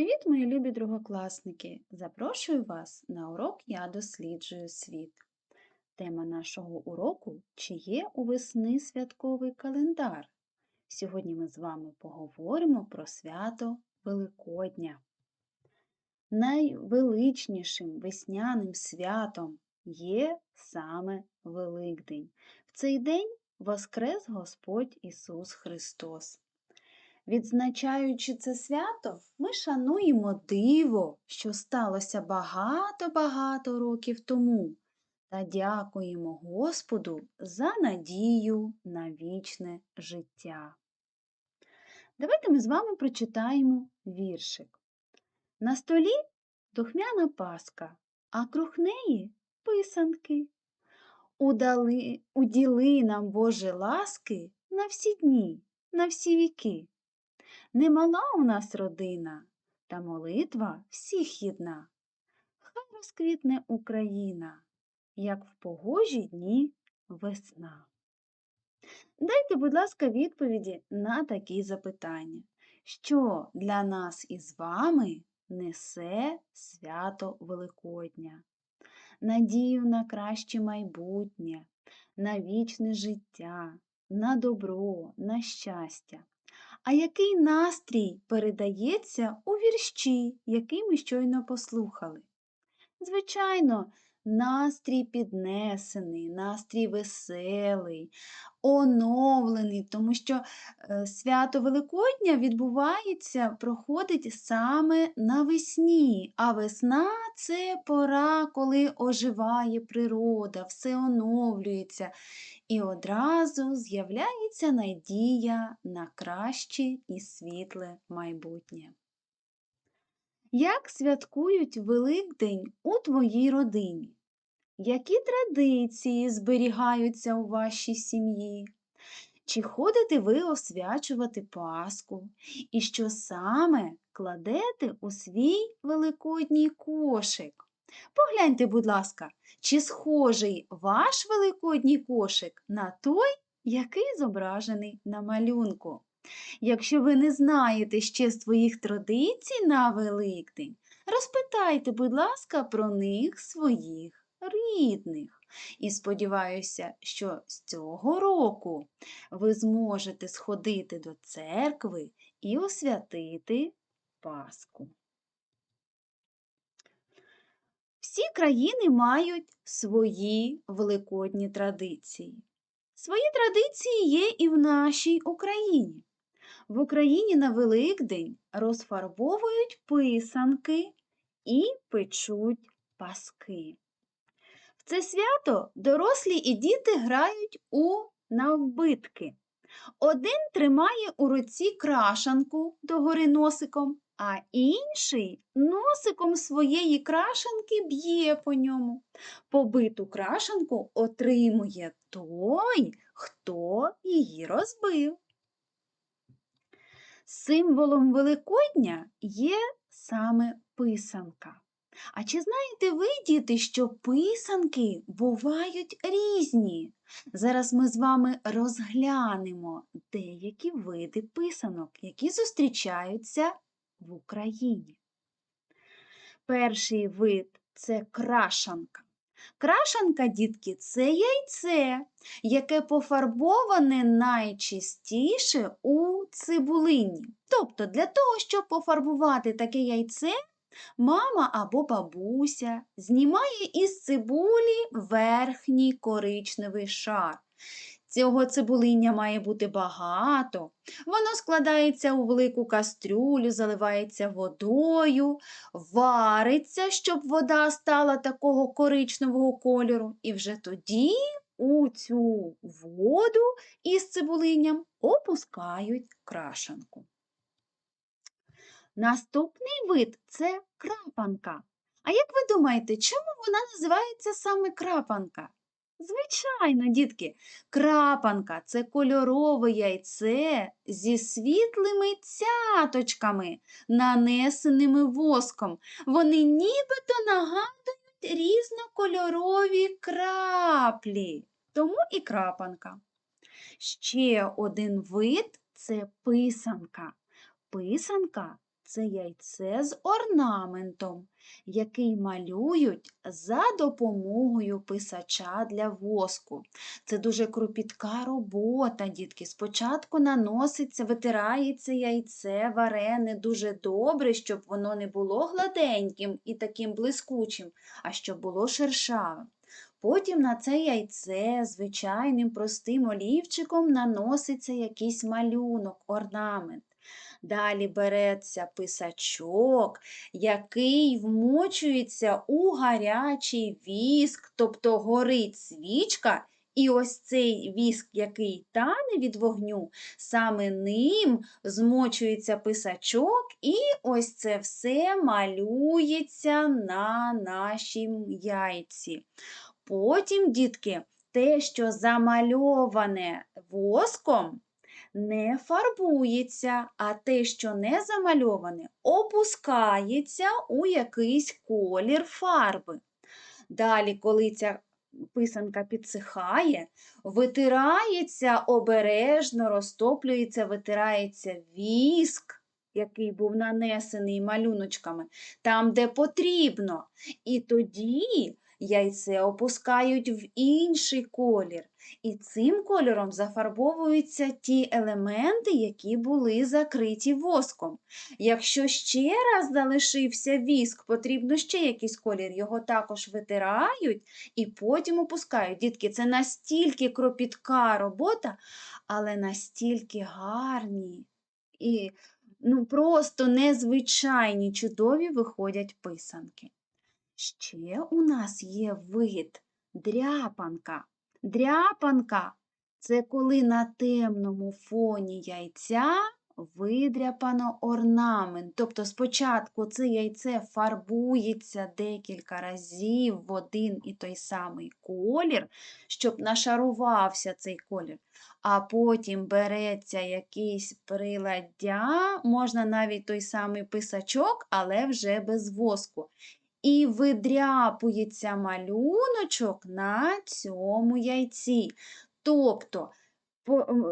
Привіт, мої любі другокласники! Запрошую вас на урок Я досліджую світ. Тема нашого уроку чи є у весни святковий календар. Сьогодні ми з вами поговоримо про свято Великодня. Найвеличнішим весняним святом є саме Великдень. В цей день воскрес Господь Ісус Христос. Відзначаючи це свято, ми шануємо диво, що сталося багато-багато років тому, та дякуємо Господу за надію на вічне життя. Давайте ми з вами прочитаємо віршик. На столі духмяна паска, а круг неї писанки. Удали, уділи нам Боже ласки на всі дні, на всі віки. Немала у нас родина, та молитва всіх єдна. Хай розквітне Україна, як в погожі дні весна. Дайте, будь ласка, відповіді на такі запитання. Що для нас із вами несе свято Великодня? Надію на краще майбутнє, на вічне життя, на добро, на щастя. А який настрій передається у вірші, який ми щойно послухали? Звичайно, настрій піднесений, настрій веселий, оновлений, тому що е, свято Великодня відбувається, проходить саме навесні, а весна це пора, коли оживає природа, все оновлюється. І одразу з'являється надія на краще і світле майбутнє. Як святкують Великдень у твоїй родині? Які традиції зберігаються у вашій сім'ї? Чи ходите ви освячувати Пасху? І що саме кладете у свій великодній кошик? Погляньте, будь ласка, чи схожий ваш великодній кошик на той, який зображений на малюнку? Якщо ви не знаєте ще своїх традицій на Великдень, розпитайте, будь ласка, про них своїх рідних. І сподіваюся, що з цього року ви зможете сходити до церкви і освятити Пасху. Всі країни мають свої великодні традиції. Свої традиції є і в нашій Україні. В Україні на Великдень розфарбовують писанки і печуть паски. В це свято дорослі і діти грають у навбитки. Один тримає у руці крашанку догори носиком, а інший носиком своєї крашанки б'є по ньому. Побиту крашанку отримує той, хто її розбив. Символом Великодня є саме писанка. А чи знаєте ви, діти, що писанки бувають різні? Зараз ми з вами розглянемо деякі види писанок, які зустрічаються в Україні. Перший вид це крашанка. Крашанка, дітки, це яйце, яке пофарбоване найчастіше у цибулині. Тобто, для того, щоб пофарбувати таке яйце, мама або бабуся знімає із цибулі верхній коричневий шар. Цього цибулиння має бути багато. Воно складається у велику кастрюлю, заливається водою, вариться, щоб вода стала такого коричневого кольору. І вже тоді у цю воду із цибулинням опускають крашанку. Наступний вид це крапанка. А як ви думаєте, чому вона називається саме крапанка? Звичайно, дітки, крапанка це кольорове яйце зі світлими цяточками, нанесеними воском. Вони нібито нагадують різнокольорові краплі, тому і крапанка. Ще один вид це писанка. Писанка це яйце з орнаментом, який малюють за допомогою писача для воску. Це дуже кропітка робота, дітки. Спочатку наноситься, витирається яйце варене дуже добре, щоб воно не було гладеньким і таким блискучим, а щоб було шершавим. Потім на це яйце звичайним простим олівчиком наноситься якийсь малюнок, орнамент. Далі береться писачок, який вмочується у гарячий віск, тобто горить свічка, і ось цей віск, який тане від вогню, саме ним змочується писачок, і ось це все малюється на нашім яйці. Потім, дітки, те, що замальоване воском, не фарбується, а те, що не замальоване, опускається у якийсь колір фарби. Далі, коли ця писанка підсихає, витирається обережно, розтоплюється, витирається віск, який був нанесений малюночками, там, де потрібно. І тоді яйце опускають в інший колір. І цим кольором зафарбовуються ті елементи, які були закриті воском. Якщо ще раз залишився віск, потрібно ще якийсь колір, його також витирають і потім опускають. Дітки, це настільки кропітка робота, але настільки гарні і ну, просто незвичайні, чудові виходять писанки. Ще у нас є вид дряпанка. Дряпанка це коли на темному фоні яйця видряпано орнамент. Тобто спочатку це яйце фарбується декілька разів в один і той самий колір, щоб нашарувався цей колір. А потім береться якийсь приладдя, можна навіть той самий писачок, але вже без воску і видряпується малюночок на цьому яйці. Тобто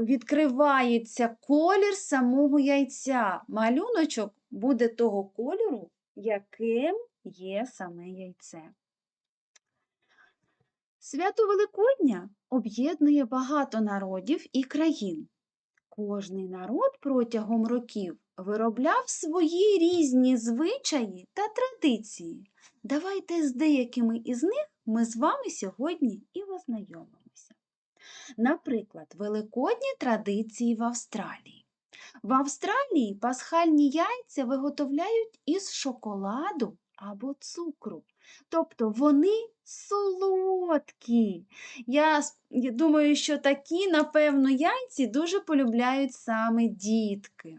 відкривається колір самого яйця. Малюночок буде того кольору, яким є саме яйце. Свято Великодня об'єднує багато народів і країн. Кожний народ протягом років виробляв свої різні звичаї та традиції. Давайте з деякими із них ми з вами сьогодні і ознайомимося. Наприклад, великодні традиції в Австралії. В Австралії пасхальні яйця виготовляють із шоколаду або цукру. Тобто вони солодкі. Я думаю, що такі, напевно, яйці дуже полюбляють саме дітки.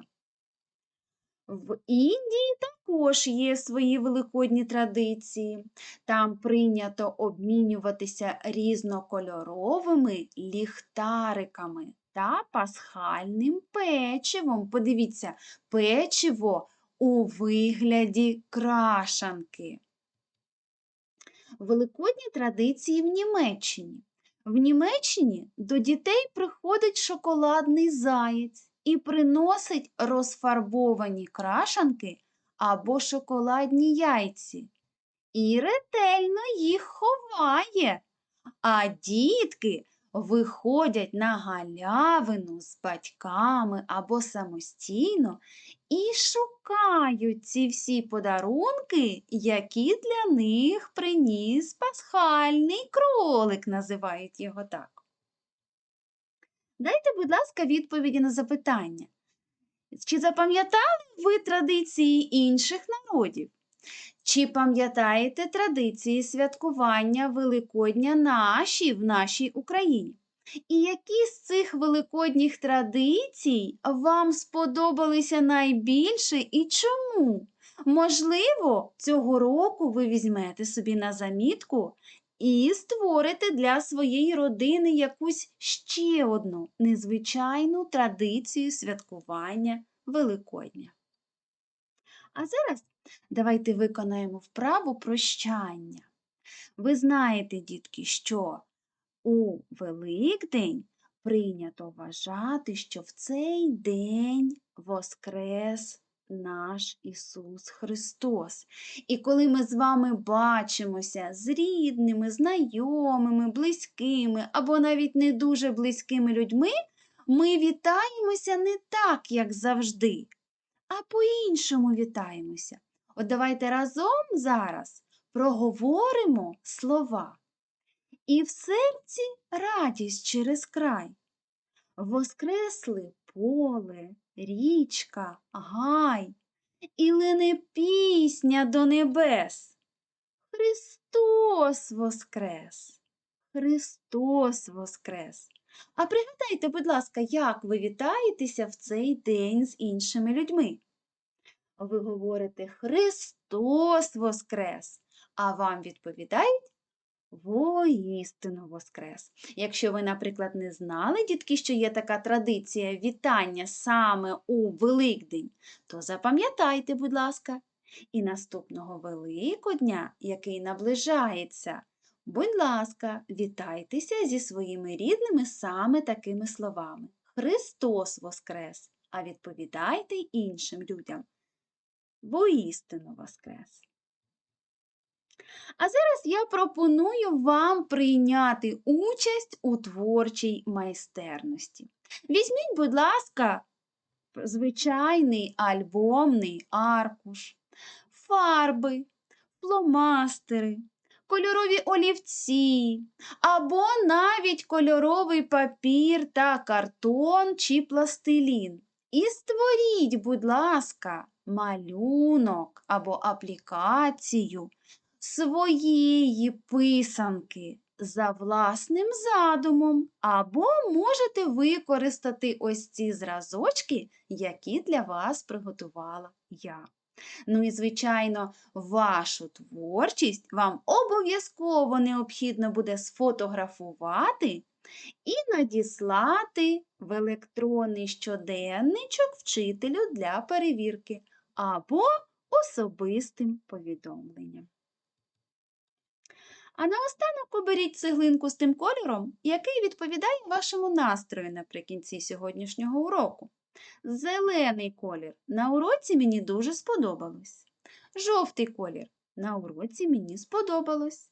В Індії також є свої великодні традиції. Там прийнято обмінюватися різнокольоровими ліхтариками та пасхальним печивом. Подивіться, печиво у вигляді крашанки. Великодні традиції в Німеччині. В Німеччині до дітей приходить шоколадний заєць і приносить розфарбовані крашанки або шоколадні яйці. І ретельно їх ховає, а дітки виходять на галявину з батьками або самостійно і шукають ці всі подарунки, які для них приніс пасхальний кролик, називають його так. Дайте, будь ласка, відповіді на запитання. Чи запам'ятали ви традиції інших народів? Чи пам'ятаєте традиції святкування Великодня наші в нашій Україні? І які з цих великодніх традицій вам сподобалися найбільше і чому? Можливо, цього року ви візьмете собі на замітку і створите для своєї родини якусь ще одну незвичайну традицію святкування Великодня. А зараз давайте виконаємо вправу прощання. Ви знаєте, дітки, що у Великдень прийнято вважати, що в цей день воскрес наш Ісус Христос. І коли ми з вами бачимося з рідними, знайомими, близькими або навіть не дуже близькими людьми, ми вітаємося не так, як завжди, а по-іншому вітаємося. От давайте разом зараз проговоримо слова. І в серці радість через край. Воскресли поле, річка, гай, і лине пісня до небес. Христос воскрес! Христос воскрес! А пригадайте, будь ласка, як ви вітаєтеся в цей день з іншими людьми? Ви говорите Христос воскрес, а вам відповідають Воістину воскрес. Якщо ви, наприклад, не знали, дітки, що є така традиція вітання саме у Великдень, то запам'ятайте, будь ласка, і наступного Великодня, який наближається, будь ласка, вітайтеся зі своїми рідними саме такими словами. Христос воскрес, а відповідайте іншим людям. Воістину воскрес. А зараз я пропоную вам прийняти участь у творчій майстерності. Візьміть, будь ласка, звичайний альбомний аркуш, фарби, фломастери, кольорові олівці, або навіть кольоровий папір та картон чи пластилін. І створіть, будь ласка, малюнок або аплікацію своєї писанки за власним задумом, або можете використати ось ці зразочки, які для вас приготувала я. Ну і, звичайно, вашу творчість вам обов'язково необхідно буде сфотографувати і надіслати в електронний щоденничок вчителю для перевірки або особистим повідомленням. А наостанок оберіть цеглинку з тим кольором, який відповідає вашому настрою наприкінці сьогоднішнього уроку. Зелений колір на уроці мені дуже сподобалось. Жовтий колір на уроці мені сподобалось.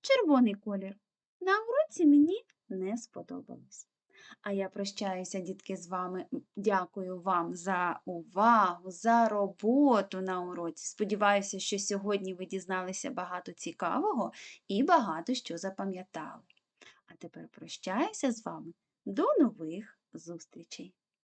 Червоний колір на уроці мені не сподобалось. А я прощаюся, дітки, з вами. Дякую вам за увагу, за роботу на уроці. Сподіваюся, що сьогодні ви дізналися багато цікавого і багато що запам'ятали. А тепер прощаюся з вами. До нових зустрічей!